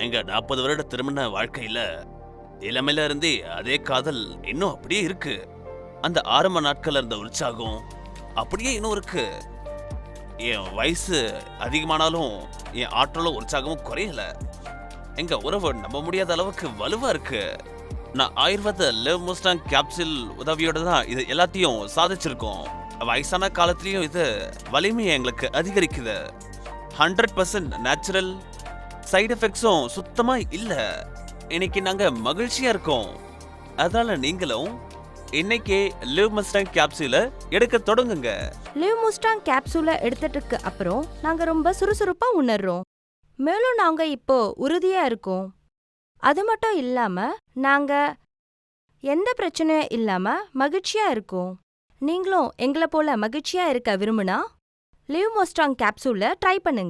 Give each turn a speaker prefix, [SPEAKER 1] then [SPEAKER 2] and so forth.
[SPEAKER 1] எங்க நாற்பது வருட திருமண வாழ்க்கையில இளமையில இருந்தே அதே காதல் இன்னும் அப்படியே இருக்கு. அந்த ஆரம்ப நாட்கள்ல இருந்த உற்சாகம் அப்படியே இன்னும் இருக்கு. என் வயசு அதிகமானாலும் என் ஆற்றலும் உற்சாகமும் குறையல. எங்க உறவு நம்ப முடியாத அளவுக்கு வலுவா இருக்கு. நான் ஆயுர்வேத லெவ் மோஸ்டாங் கேப்சில் உதவியோட தான் இது எல்லாத்தையும் சாதிச்சிருக்கோம். வயசான காலத்திலயும் இது வலிமையை எங்களுக்கு அதிகரிக்குது. ஹண்ட்ரட் பர்சன்ட் நேச்சுரல் சைடு எஃபெக்ட்ஸும் சுத்தமா இல்ல. இன்னைக்கு நாங்க மகிழ்ச்சியா இருக்கோம். அதனால நீங்களும் இன்னைக்கே லிவ் மஸ்டாங் கேப்சூல எடுக்க தொடங்குங்க.
[SPEAKER 2] லிவ் முஸ்டாங் கேப்சூலை எடுத்துட்டுக்கு அப்புறம் நாங்க ரொம்ப சுறுசுறுப்பா உணர்றோம். மேலும் நாங்க இப்போ உறுதியா இருக்கோம். அது மட்டும் இல்லாம நாங்க எந்த பிரச்சனையும் இல்லாம மகிழ்ச்சியா இருக்கோம். நீங்களும் எங்களை போல மகிழ்ச்சியா இருக்க விரும்புனா லிவ் மோஸ்டாங் கேப்சூலை ட்ரை பண்ணுங்க.